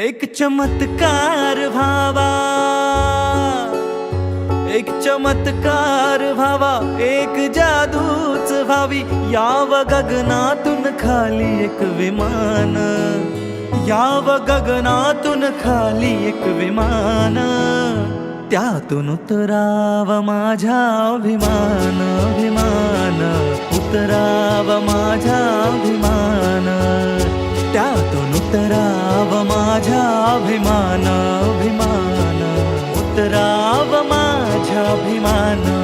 एक चमत्कार भावा एक चमत्कार व्हावा एक जादूच भावी. याव गगनातून खाली एक विमान याव गगनातून खाली एक विमान. त्यातून उतराव माझ्या अभिमान अभिमान. उतराव माझ्या अभिमान. त्यातून उतराव माझ्या अभिमान अभिमान. उतराव माझ्या अभिमान.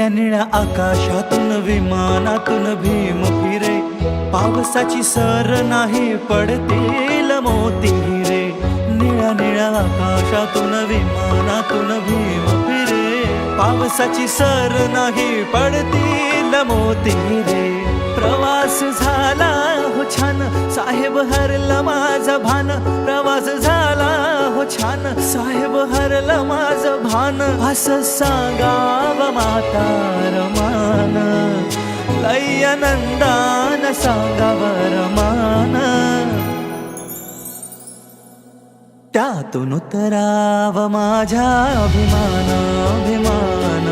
निळ्या निळ्या आकाशातून विमानातून भीम फिरे पावसाची सर नाही पडतील मोती हिरे. निळ्या निळ्या आकाशातून विमानातून भीम फिरे पावसाची सर नाही पडतील मोती हिरे. प्रवास झाला हो छान. साहेब हरला माझं भान. प्रवास झाला छान. साहेब हरलं माझं भान. अस सांगाव मातार मान लय नंदान सांगावर मान त्यातून उतराव माझ्या अभिमान अभिमान